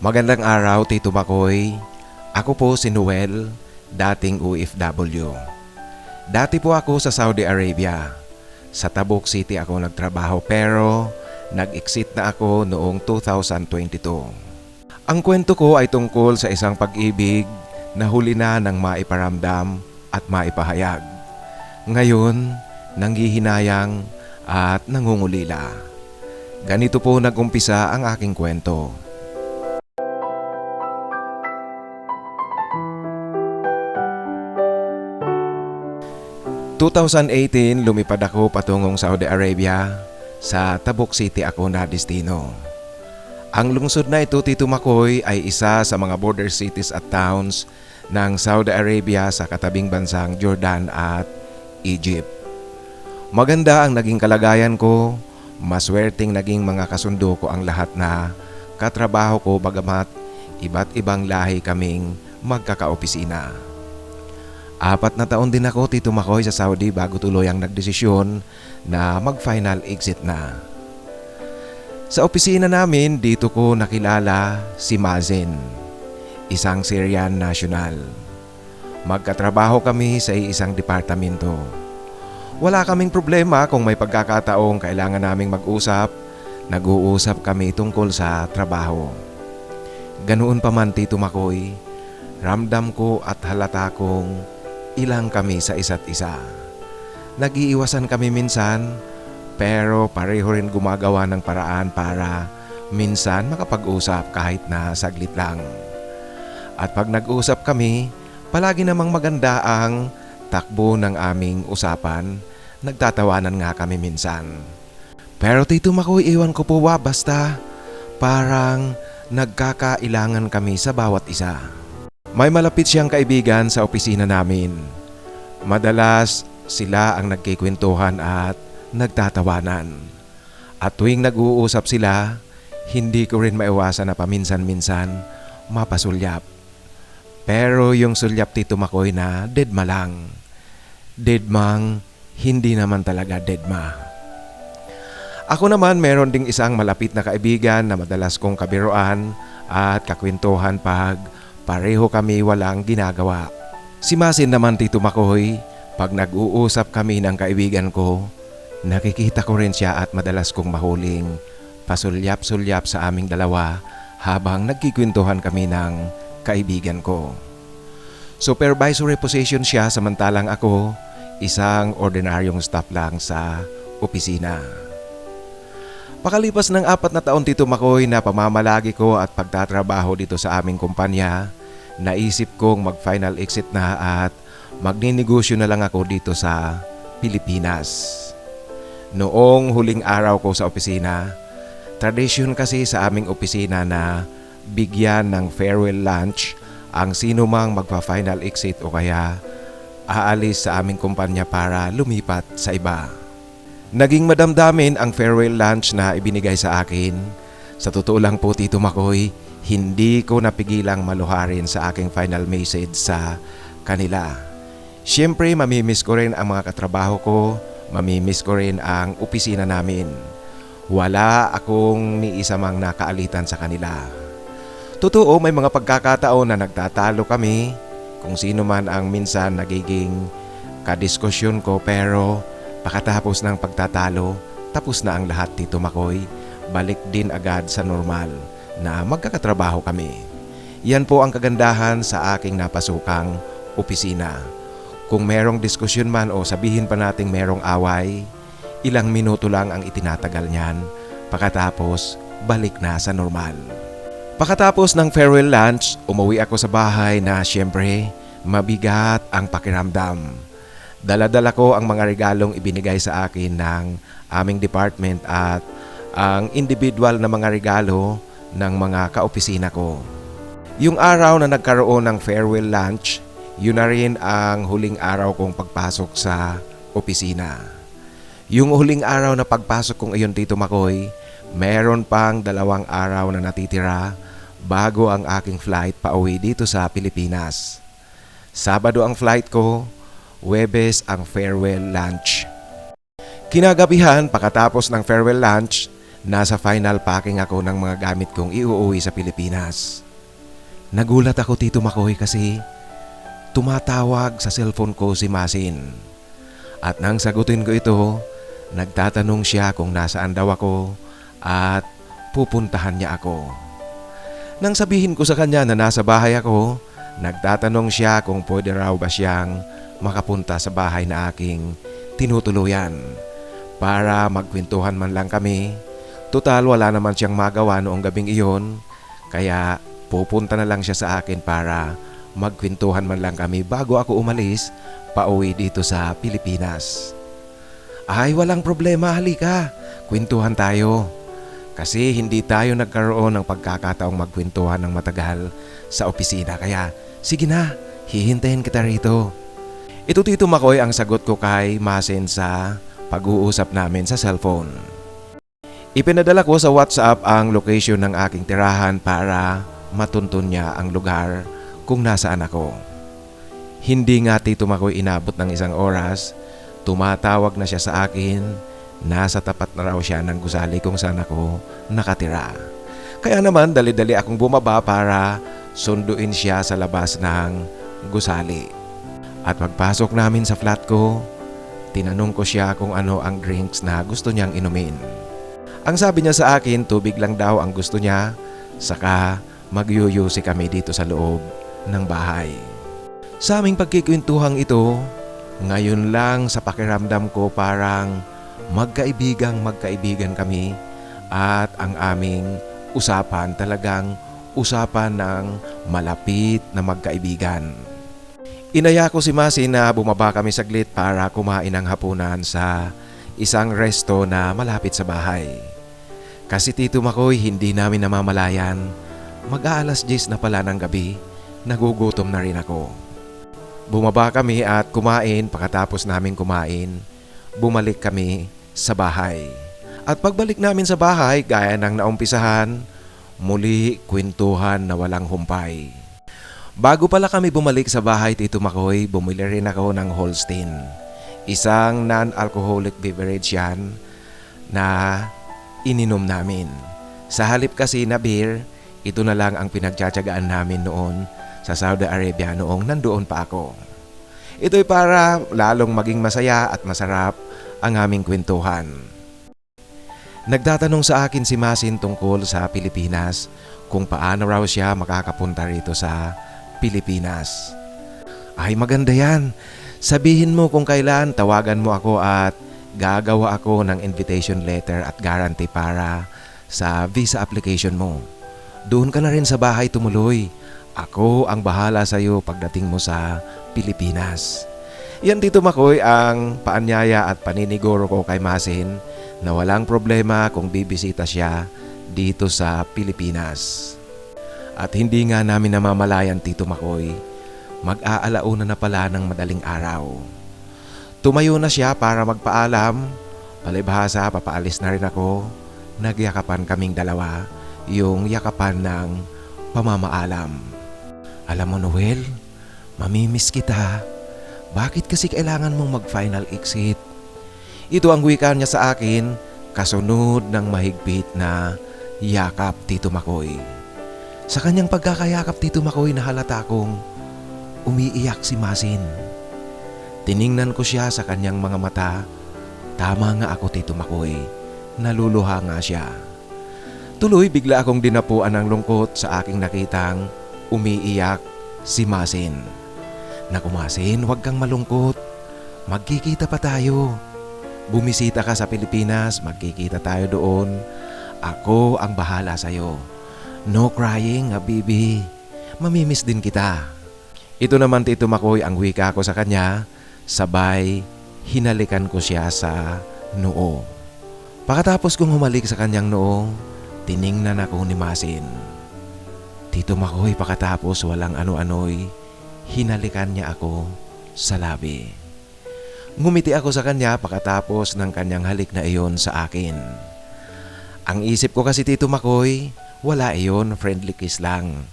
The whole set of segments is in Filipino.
Magandang araw, Tito Makoy. Ako po si Noel, dating OFW. Dati po ako sa Saudi Arabia. Sa Tabuk City ako nagtrabaho pero nag-exit na ako noong 2022. Ang kwento ko ay tungkol sa isang pag-ibig na huli na ng maiparamdam at maipahayag. Ngayon, nanghihinayang at nangungulila. Ganito po nagumpisa ang aking kwento. – 2018, lumipad ako patungong Saudi Arabia. Sa Tabuk City ako na destino. Ang lungsod na ito, Tito Makoy, ay isa sa mga border cities at towns ng Saudi Arabia sa katabing bansang Jordan at Egypt. Maganda ang naging kalagayan ko, maswerteng naging mga kasundo ko ang lahat na katrabaho ko bagamat iba't ibang lahi kaming magkakaopisina. Apat na taon din ako Tito Makoy sa Saudi bago tuluyang nagdesisyon na mag-final exit na. Sa opisina namin, dito ko nakilala si Mazen, isang Syrian national. Magkatrabaho kami sa isang departamento. Wala kaming problema kung may pagkakataong kailangan naming mag-usap, nag-uusap kami tungkol sa trabaho. Ganoon pa man Tito Makoy, ramdam ko at halata kong ilang kami sa isa't isa. Nagiiwasan kami minsan, pero pareho rin gumagawa ng paraan para minsan makapag-usap kahit na saglit lang. At pag nag-usap kami, palagi namang maganda ang takbo ng aming usapan. Nagtatawanan nga kami minsan. Pero Tito Makoy, iwan ko po ba basta parang nagkakailangan kami sa bawat isa. May malapit siyang kaibigan sa opisina namin. Madalas sila ang nagkikwentuhan at nagtatawanan. At tuwing nag-uusap sila, hindi ko rin maiwasan na paminsan-minsan mapasulyap. Pero yung sulyap Tito Makoy na deadma lang. Deadmang hindi naman talaga deadma. Ako naman meron ding isang malapit na kaibigan na madalas kong kabiruan at kakwentuhan pag pareho kami walang ginagawa. Si Masin naman Tito Makoy, pag nag-uusap kami ng kaibigan ko, nakikita ko rin siya at madalas kong mahuling pasulyap-sulyap sa aming dalawa habang nagkikwentuhan kami ng kaibigan ko. Supervisory position siya samantalang ako isang ordinaryong staff lang sa opisina. Pakalipas ng apat na taon Tito Makoy na pamamalagi ko at pagtatrabaho dito sa aming kumpanya, naisip kong mag-final exit na at magninegosyo na lang ako dito sa Pilipinas. Noong huling araw ko sa opisina, tradisyon kasi sa aming opisina na bigyan ng farewell lunch ang sino mang magpa-final exit o kaya aalis sa aming kumpanya para lumipat sa iba. Naging madamdamin ang farewell lunch na ibinigay sa akin. Sa totoo lang po Tito Makoy, hindi ko napigilang maluharin sa aking final message sa kanila. Siyempre mamimiss ko rin ang mga katrabaho ko, mamimiss ko rin ang opisina namin. Wala akong ni isa mang nakaalitan sa kanila. Totoo may mga pagkakataon na nagtatalo kami kung sino man ang minsan nagiging kadiskusyon ko pero Pakatapos ng pagtatalo, tapos na ang lahat Tito Makoy. Balik din agad sa normal na magkakatrabaho kami. Yan po ang kagandahan sa aking napasukang opisina. Kung merong diskusyon man o sabihin pa nating merong away, ilang minuto lang ang itinatagal niyan. Pakatapos, balik na sa normal. Pakatapos ng farewell lunch, umuwi ako sa bahay na siyempre mabigat ang pakiramdam. Daladala ko ang mga regalong ibinigay sa akin ng aming department at ang individual na mga regalo ng mga kaopisina ko. Yung araw na nagkaroon ng farewell lunch, yun na rin ang huling araw kong pagpasok sa opisina. Yung huling araw na pagpasok kong iyon Tito Makoy, meron pang dalawang araw na natitira bago ang aking flight pauwi dito sa Pilipinas. Sabado ang flight ko, Webes ang farewell lunch. Kinagabihan, pagkatapos ng farewell lunch, Nasa final packing ako ng mga gamit kong iuuwi sa Pilipinas. Nagulat ako Tito Makoy kasi tumatawag sa cellphone ko si Masin. At nang sagutin ko ito, nagtatanong siya kung nasaan daw ako at pupuntahan niya ako. Nang sabihin ko sa kanya na nasa bahay ako, nagtatanong siya kung pwede raw ba siyang makapunta sa bahay na aking tinutuluyan para magkwentuhan man lang kami. Total wala naman siyang magawa noong gabing iyon, kaya pupunta na lang siya sa akin para magkwentuhan man lang kami bago ako umalis pauwi dito sa Pilipinas. Ay, walang problema, halika. Kwentuhan tayo. Kasi hindi tayo nagkaroon ng pagkakataong magkwentuhan ng matagal sa opisina. Kaya, sige na, hihintayin kita rito. Ito Tito Makoy ang sagot ko kay Masin sa pag-uusap namin sa cellphone. Ipinadala ko sa WhatsApp ang location ng aking tirahan para matuntun niya ang lugar kung nasaan ako. Hindi nga Tito Makoy inabot ng isang oras, tumatawag na siya sa akin Nasa tapat na raw siya ng gusali kung saan ako nakatira. Kaya naman dali-dali akong bumaba para sunduin siya sa labas ng gusali. At pagpasok namin sa flat ko, tinanong ko siya kung ano ang drinks na gusto niyang inumin. Ang sabi niya sa akin, tubig lang daw ang gusto niya, saka magyuyusi kami dito sa loob ng bahay. Sa aming pagkikwentuhang ito, ngayon lang sa pakiramdam ko parang magkaibigang magkaibigan kami at ang aming usapan talagang usapan ng malapit na magkaibigan. Inaya ko si Masi na bumaba kami saglit para kumain ng hapunan sa isang resto na malapit sa bahay. Kasi Tito Makoy hindi namin namamalayan, mag-aalas 10 na pala ng gabi, nagugutom na rin ako. Bumaba kami at kumain pagkatapos namin kumain, bumalik kami sa bahay. At pagbalik namin sa bahay, gaya ng naumpisahan, muli kwentuhan na walang humpay. Bago pala kami bumalik sa bahay Tito Makoy, bumili rin ako ng Holstein. Isang non-alcoholic beverage yan na ininom namin. Sa halip kasi na beer, ito na lang ang pinagtsatsagaan namin noon sa Saudi Arabia noong nandoon pa ako. Ito'y para lalong maging masaya at masarap ang aming kwentuhan. Nagtatanong sa akin si Masin tungkol sa Pilipinas kung paano raw siya makakapunta rito sa Pilipinas. Ay maganda yan. Sabihin mo kung kailan tawagan mo ako at gagawa ako ng invitation letter at guarantee para sa visa application mo. Doon ka na rin sa bahay tumuloy. Ako ang bahala sa iyo pagdating mo sa Pilipinas. Yan dito Makoy ang paanyaya at paniniguro ko kay Masin na walang problema kung bibisita siya dito sa Pilipinas. At hindi nga namin namamalayan Tito Makoy, mag-aalauna na pala ng madaling araw. Tumayo na siya para magpaalam, palibhasa papaalis na rin ako, nagyakapan kaming dalawa, yung yakapan ng pamamaalam. Alam mo Noel, mamimiss kita. Bakit kasi kailangan mong mag-final exit? Ito ang wika niya sa akin, kasunod ng mahigpit na yakap Tito Makoy. Sa kanyang pagkakayakap Tito Makoy na halata kong umiiyak si Masin. Tiningnan ko siya sa kanyang mga mata. Tama nga ako Tito Makoy, naluluha nga siya. Tuloy bigla akong dinapuan ng lungkot sa aking nakitang umiiyak si Masin. Nakumasin, huwag kang malungkot. Magkikita pa tayo. Bumisita ka sa Pilipinas, magkikita tayo doon. Ako ang bahala sa'yo. No crying, habibi. Mamimiss din kita. Ito naman Tito Makoy ang wika ko sa kanya, sabay hinalikan ko siya sa noo. Pakatapos kong humalik sa kanyang noo, tiningnan ako ni Masin. Tito Makoy pakatapos walang ano-ano'y hinalikan niya ako sa labi. Ngumiti ako sa kanya pagkatapos ng kanyang halik na iyon sa akin. Ang isip ko kasi Tito Makoy, wala iyon, friendly kiss lang.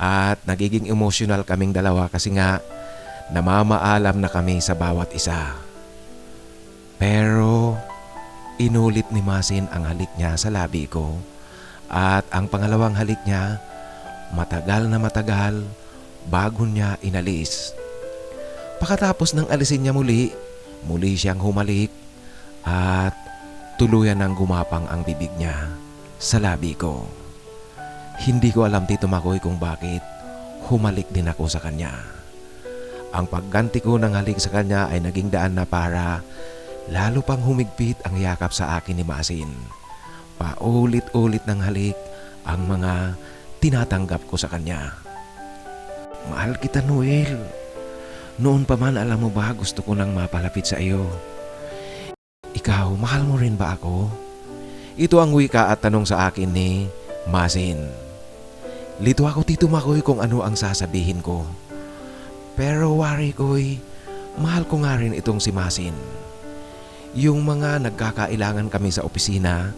At nagiging emotional kaming dalawa kasi nga namamaalam na kami sa bawat isa. Pero Inulit ni Masin ang halik niya sa labi ko at ang pangalawang halik niya matagal na matagal bago niya inalis. Pakatapos ng alisin niya muli, muli siyang humalik at tuluyan ng gumapang ang bibig niya sa labi ko. Hindi ko alam Tito Makoy kung bakit humalik din ako sa kanya. Ang pagganti ko ng halik sa kanya ay naging daan na para lalo pang humigpit ang yakap sa akin ni Masin. Paulit-ulit ng halik ang mga tinatanggap ko sa kanya. Mahal kita Noel. Noon pa man alam mo ba gusto ko nang mapalapit sa iyo. Ikaw, mahal mo rin ba ako? Ito ang wika at tanong sa akin ni Masin. Lito ako Tito Makoy kung ano ang sasabihin ko. Pero wari ko'y mahal ko nga rin itong si Masin. Yung mga nagkakailangan kami sa opisina,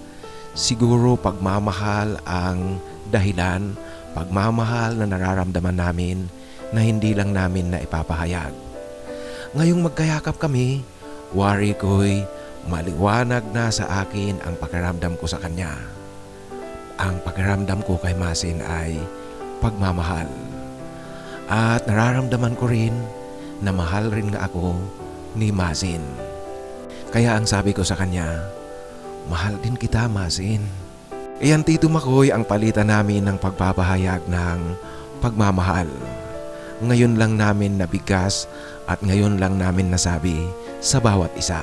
siguro pagmamahal ang dahilan, pagmamahal na nararamdaman namin na hindi lang namin na ipapahayag. Ngayong magkayakap kami, wari ko'y maliwanag na sa akin ang pakiramdam ko sa kanya. Ang pakiramdam ko kay Masin ay pagmamahal. At nararamdaman ko rin na mahal rin nga ako ni Masin. Kaya ang sabi ko sa kanya, mahal din kita Masin. Iyan Tito Makoy ang palitan namin ng pagpapahayag ng pagmamahal. Ngayon lang namin nabigas at ngayon lang namin nasabi sa bawat isa.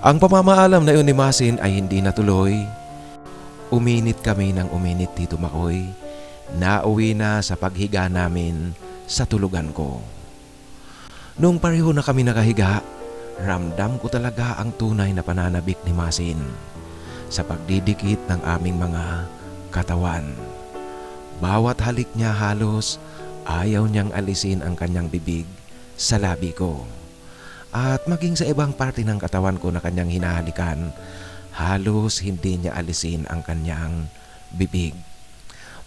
Ang pamamaalam na yun ni Masin ay hindi natuloy. Uminit kami ng uminit Tito Makoy. Nauwi na sa paghiga namin sa tulugan ko. Nung pareho na kami nakahiga, ramdam ko talaga ang tunay na pananabik ni Masin sa pagdidikit ng aming mga katawan. Bawat halik niya halos ayaw niyang alisin ang kanyang bibig sa labi ko. At maging sa ibang parte ng katawan ko na kanyang hinahalikan, halos hindi niya alisin ang kanyang bibig.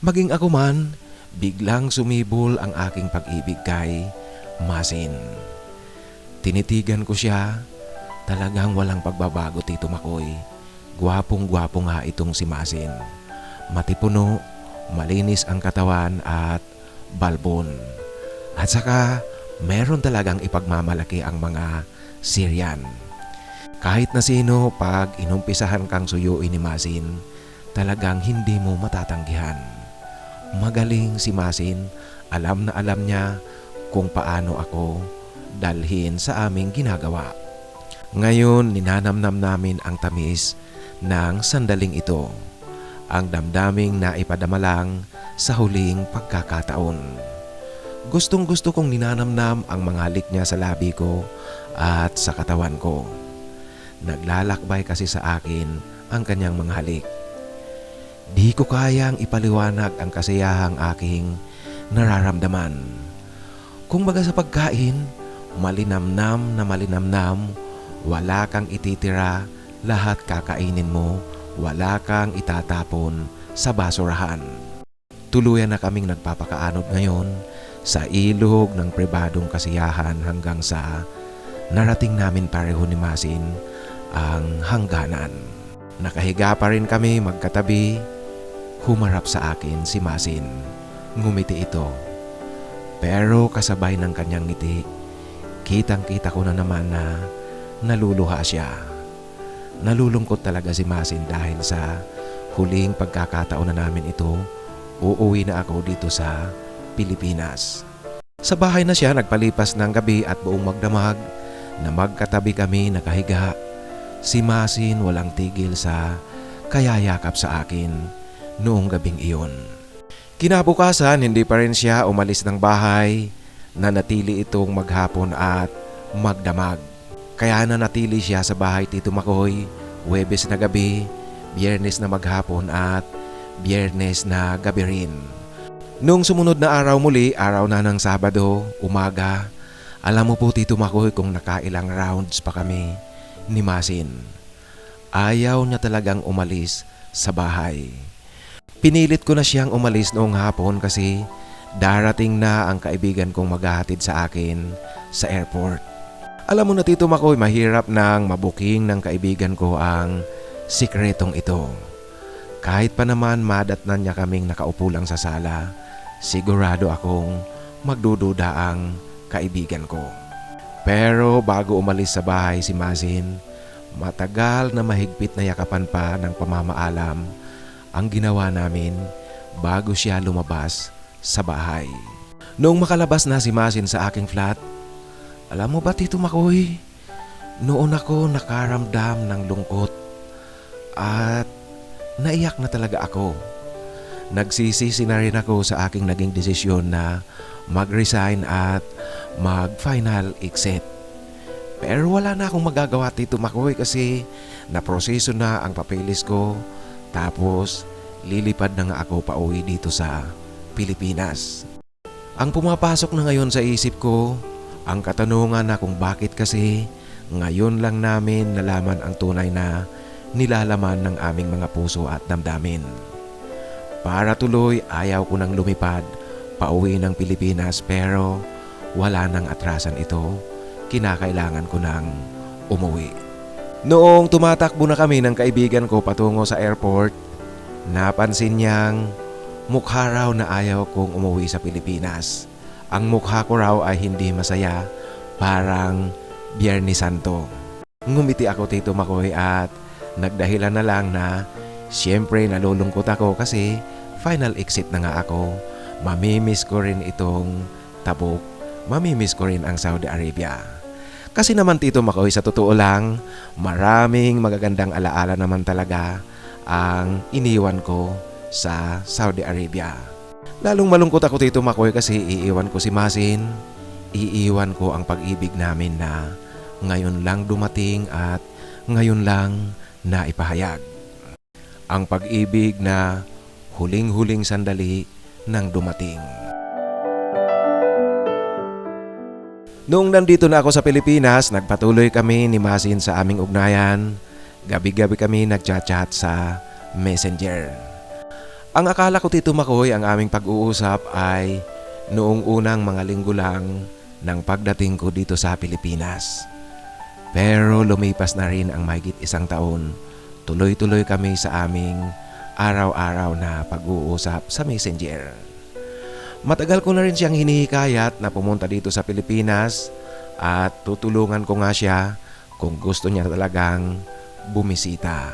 Maging ako man, biglang sumibol ang aking pag-ibig kay Masin. Tinitigan ko siya, talagang walang pagbabago Tito Makoy. Gwapong gwapo nga itong si Masin. Matipuno, malinis ang katawan at balbon. At saka, meron talagang ipagmamalaki ang mga Syrian. Kahit na sino, pag inumpisahan kang suyuin ni Masin, talagang hindi mo matatanggihan. Magaling si Masin, alam na alam niya kung paano ako dalhin sa aming ginagawa. Ngayon, ninanamnam namin ang tamis ng sandaling ito, ang damdaming na ipadamalang sa huling pagkakataon. Gustong gusto kong ninanamnam ang mga halik niya sa labi ko at sa katawan ko. Naglalakbay kasi sa akin ang kanyang mga halik. Di ko kayang ipaliwanag ang kasayahang aking nararamdaman. Kung baga sa pagkain, malinamnam na malinamnam, wala kang ititira, lahat kakainin mo, wala kang itatapon sa basurahan. Tuluyan na kaming nagpapakaanod ngayon sa ilog ng pribadong kasiyahan hanggang sa narating namin pareho ni Masin ang hangganan. Nakahiga pa rin kami magkatabi, humarap sa akin si Masin. Ngumiti ito. Pero kasabay ng kanyang ngiti, kitang kita ko na naman na naluluha siya. Nalulungkot talaga si Masin dahil sa huling pagkakataon na namin ito, uuwi na ako dito sa Pilipinas. Sa bahay na siya nagpalipas ng gabi at buong magdamag na magkatabi kami nakahiga. Si Masin walang tigil sa kayayakap sa akin noong gabing iyon. Kinabukasan hindi pa rin siya umalis ng bahay na natili itong maghapon at magdamag. Kaya na natili siya sa bahay Tito Makoy, Webes na gabi, Biyernes na maghapon at Biyernes na gabi rin. Nung sumunod na araw muli, araw na ng Sabado, umaga, alam mo po Tito Makoy kung nakailang rounds pa kami ni Masin. Ayaw niya talagang umalis sa bahay. Pinilit ko na siyang umalis noong hapon kasi darating na ang kaibigan kong maghahatid sa akin sa airport. Alam mo na Tito Makoy, mahirap nang mabuking ng kaibigan ko ang sikretong ito. Kahit pa naman madatnan niya kaming nakaupo lang sa sala, sigurado akong magdududa ang kaibigan ko. Pero bago umalis sa bahay si Mazin, matagal na mahigpit na yakapan pa ng pamamaalam ang ginawa namin bago siya lumabas sa bahay. Noong makalabas na si Mazin sa aking flat, alam mo ba Tito Makoy, noon ako nakaramdam ng lungkot at naiyak na talaga ako. Nagsisisi na rin ako sa aking naging desisyon na mag-resign at mag-final exit. Pero wala na akong magagawa Tito Makoy kasi naproseso na ang papeles ko tapos lilipad na nga ako pauwi dito sa Pilipinas. Ang pumapasok na ngayon sa isip ko, ang katanungan na kung bakit kasi ngayon lang namin nalaman ang tunay na nilalaman ng aming mga puso at damdamin. Para tuloy ayaw ko nang lumipad pauwi ng Pilipinas pero wala nang atrasan ito. Kinakailangan ko nang umuwi. Noong tumatakbo na kami ng kaibigan ko patungo sa airport, napansin niyang mukha raw na ayaw kong umuwi sa Pilipinas. Ang mukha ko raw ay hindi masaya, parang Biyernes Santo. Ngumiti ako Tito Makoy at nagdahilan na lang na siyempre nalulungkot ako kasi final exit na nga ako. Mamimiss ko rin itong tabok. Mamimiss ko rin ang Saudi Arabia. Kasi naman Tito Makoy sa totoo lang, maraming magagandang alaala naman talaga ang iniwan ko sa Saudi Arabia. Lalong malungkot ako Tito Makoy kasi iiwan ko si Masin. Iiwan ko ang pag-ibig namin na ngayon lang dumating at ngayon lang na ipahayag. Ang pag-ibig na huling-huling sandali nang dumating. Noong nandito na ako sa Pilipinas, nagpatuloy kami ni Masin sa aming ugnayan. Gabi-gabi kami nagchat-chat sa Messenger. Ang akala ko Tito Makoy ang aming pag-uusap ay noong unang mga linggo lang ng pagdating ko dito sa Pilipinas. Pero lumipas na rin ang mahigit isang taon. Tuloy-tuloy kami sa aming araw-araw na pag-uusap sa Messenger. Matagal ko na rin siyang hinihikayat na pumunta dito sa Pilipinas at tutulungan ko nga siya kung gusto niya talagang bumisita.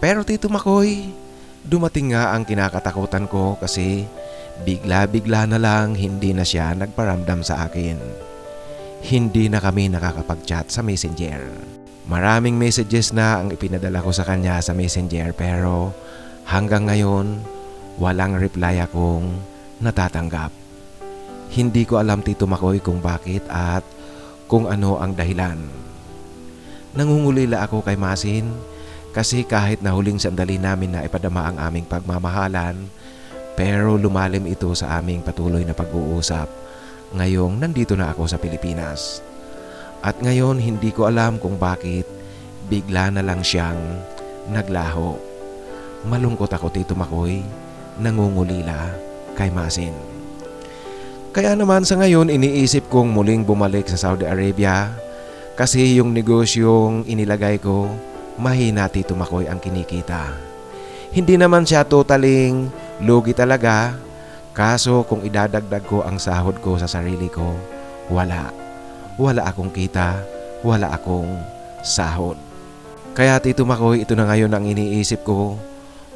Pero Tito Makoy, dumating nga ang kinakatakutan ko kasi bigla-bigla na lang hindi na siya nagparamdam sa akin. Hindi na kami nakakapag-chat sa messenger. Maraming messages na ang ipinadala ko sa kanya sa messenger pero hanggang ngayon walang reply akong natatanggap. Hindi ko alam Tito Makoy kung bakit at kung ano ang dahilan. Nangungulila ako kay Masin kasi kahit na huling sandali namin na ipadama ang aming pagmamahalan, pero lumalim ito sa aming patuloy na pag-uusap ngayong nandito na ako sa Pilipinas. At ngayon hindi ko alam kung bakit bigla na lang siyang naglaho. Malungkot ako Tito Makoy, nangungulila kay Masin. Kaya naman sa ngayon iniisip kong muling bumalik sa Saudi Arabia kasi yung negosyong inilagay ko mahina Tito Makoy ang kinikita. Hindi naman siya totaling lugi talaga kaso kung idadagdag ko ang sahod ko sa sarili ko, wala. Wala akong kita, wala akong sahod. Kaya Tito Makoy, ito na ngayon ang iniisip ko,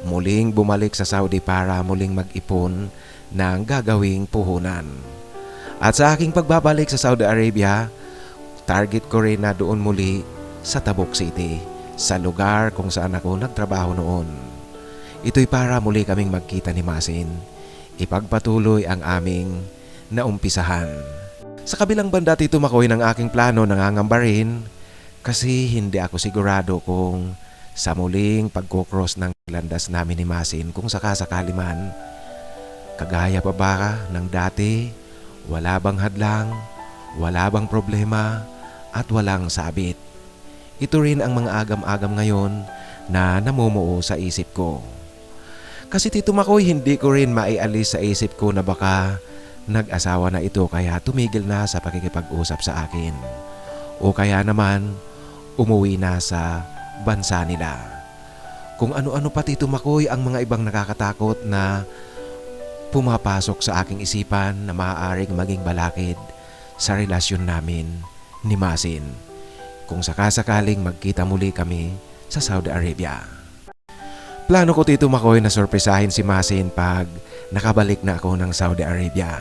muling bumalik sa Saudi para muling mag-ipon ng gagawing puhunan. At sa aking pagbabalik sa Saudi Arabia, target ko rin na doon muli sa Tabuk City, sa lugar kung saan ako nagtrabaho noon. Ito'y para muli kaming magkita ni Masin, ipagpatuloy ang aming naumpisahan. Sa kabilang banda Tito Makoy ng aking plano nangangamba rin kasi hindi ako sigurado kung sa muling pagkukross ng landas namin ni Masin kung sakasakali man Kagaya pa ba ng dati? Wala bang hadlang? Wala bang problema? At walang sabit? Ito rin ang mga agam-agam ngayon na namumuo sa isip ko. Kasi Tito Makoy, hindi ko rin maialis sa isip ko na baka nag-asawa na ito kaya tumigil na sa pakikipag-usap sa akin. o kaya naman umuwi na sa bansa nila. Kung ano-ano pati tumakoy ang mga ibang nakakatakot na pumapasok sa aking isipan na maaaring maging balakid sa relasyon namin ni Masin kung sakasakaling magkita muli kami sa Saudi Arabia. Plano ko Tito Makoy na sorpresahin si Masin pag nakabalik na ako ng Saudi Arabia.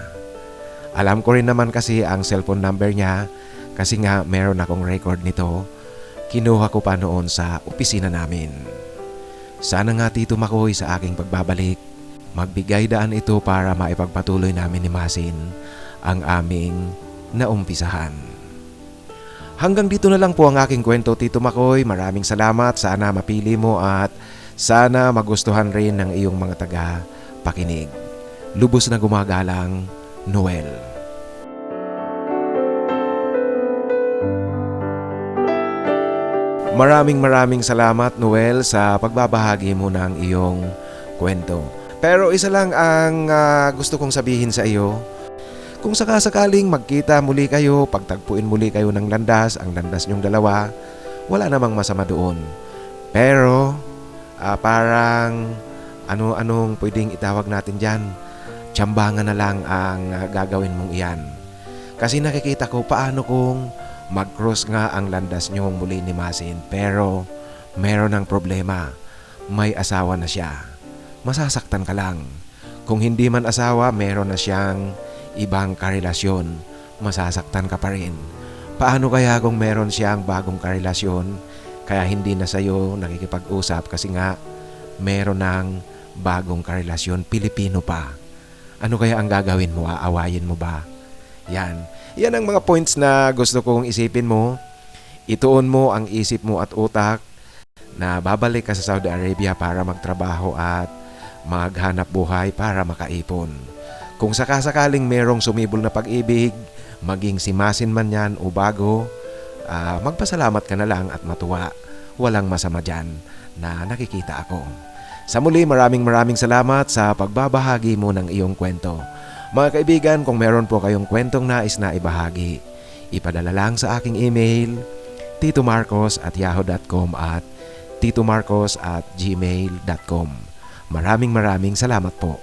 Alam ko rin naman kasi ang cellphone number niya kasi nga meron akong record nito. Kinuha ko pa noon sa opisina namin. Sana nga Tito Makoy sa aking pagbabalik, magbigay daan ito para maipagpatuloy namin ni Masin ang aming naumpisahan. Hanggang dito na lang po ang aking kwento Tito Makoy. Maraming salamat. Sana mapili mo at sana magustuhan rin ng iyong mga taga pakinig. Lubos na gumagalang Noel. Maraming maraming salamat Noel sa pagbabahagi mo ng iyong kwento. Pero isa lang ang ah, gusto kong sabihin sa iyo. Kung sakasakaling magkita muli kayo, pagtagpuin muli kayo ng landas, ang landas nyong dalawa, wala namang masama doon. Pero ah, parang ano-anong pwedeng itawag natin dyan, tsambangan na lang ang ah, gagawin mong iyan. Kasi nakikita ko paano kung mag-cross nga ang landas nyo muli ni Masin pero meron ng problema. May asawa na siya. Masasaktan ka lang. Kung hindi man asawa, meron na siyang ibang karelasyon. Masasaktan ka pa rin. Paano kaya kung meron siyang bagong karelasyon kaya hindi na sa'yo nakikipag-usap kasi nga meron ng bagong karelasyon Pilipino pa. Ano kaya ang gagawin mo? Aawayin mo ba? Yan. Yan ang mga points na gusto kong isipin mo. Ituon mo ang isip mo at utak na babalik ka sa Saudi Arabia para magtrabaho at maghanap buhay para makaipon. Kung sakasakaling merong sumibol na pag-ibig, maging si Masin man yan o bago, ah, magpasalamat ka na lang at matuwa. Walang masama dyan na nakikita ako. Sa muli, maraming maraming salamat sa pagbabahagi mo ng iyong kwento. Mga kaibigan, kung meron po kayong kwentong nais na ibahagi, ipadala lang sa aking email titomarcos at yahoo.com at titomarcos at gmail.com. Maraming maraming salamat po.